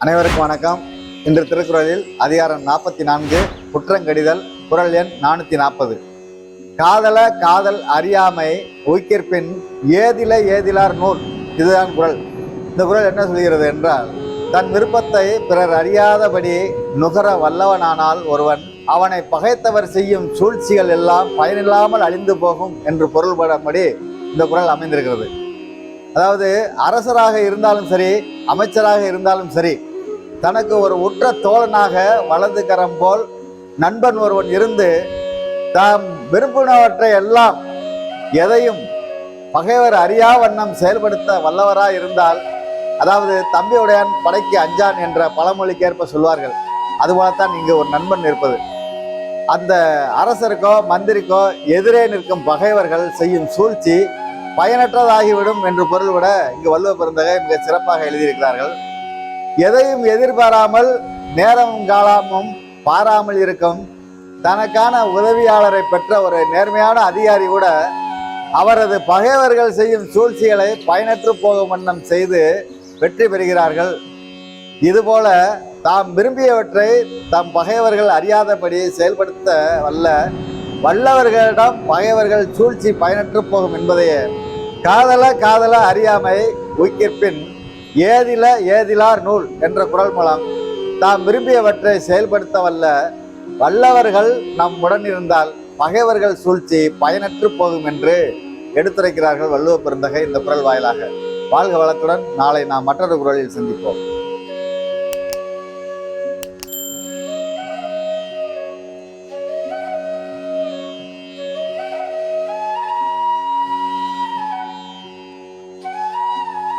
அனைவருக்கும் வணக்கம். இன்று திருக்குறளில் அதிகாரம் நாற்பத்தி நான்கு குற்றங்கடிதல் குறள் எண் நானூற்றி நாற்பது காதல காதல் அறியாமை உயிர்ப்பின் ஏதில ஏதிலார் நூல். இதுதான் குரல். இந்த குறள் என்ன சொல்கிறது என்றால் தன் விருப்பத்தை பிறர் அறியாதபடி நுகர வல்லவனானால் ஒருவன் அவனை பகைத்தவர் செய்யும் சூழ்ச்சிகள் எல்லாம் பயனில்லாமல் அழிந்து போகும் என்று பொருள்படும்படி இந்த குறள் அமைந்திருக்கிறது. அதாவது அரசராக இருந்தாலும் சரி அமைச்சராக இருந்தாலும் சரி தனக்கு ஒரு உற்ற தோழனாக வலது கரம் போல் நண்பன் ஒருவன் இருந்து தாம் விரும்பினவற்றை எல்லாம் எதையும் பகைவர் அறியா வண்ணம் செயல்படுத்த வல்லவராக இருந்தால் அதாவது தம்பியுடையான் படைக்கு அஞ்சான் என்ற பழமொழிக்கேற்ப சொல்வார்கள். அதுபோலத்தான் இங்கே ஒரு நண்பன் இருப்பது. அந்த அரசருக்கோ மந்திரிக்கோ எதிரே நிற்கும் பகைவர்கள் செய்யும் சூழ்ச்சி பயனற்றதாகிவிடும் என்று பொருள்விட இங்கு வள்ளுவ பிறந்தகை மிக சிறப்பாக எழுதியிருக்கிறார்கள். எதையும் எதிர்பாராமல் நேரமும் காலமும் பாராமல் இருக்கும். தனக்கான உதவியாளரை பெற்ற ஒரு நேர்மையான அதிகாரி கூட அவரது பகைவர்கள் செய்யும் சூழ்ச்சிகளை பயனற்று போகும் வண்ணம் செய்து வெற்றி பெறுகிறார்கள். இதுபோல தாம் விரும்பியவற்றை தம் பகைவர்கள் அறியாதபடி செயல்படுத்த வல்ல வல்லவர்களிடம் பகைவர்கள் சூழ்ச்சி பயனற்று போகும் என்பதையே. காதல காதல அறியாமை உயிர்ப்பின் ஏதில ஏதிலார் நூல் என்ற குரல் மூலம் தாம் விரும்பியவற்றை செயல்படுத்த வல்ல வல்லவர்கள் நம் உடன் இருந்தால் பகைவர்கள் சூழ்ச்சி பயனற்று போகும் என்று எடுத்துரைக்கிறார்கள் வள்ளுவ பெருந்தகை இந்த குரல் வாயிலாக. வாழ்க வளத்துடன் நாளை நாம் மற்றொரு குரலில் சந்திப்போம்.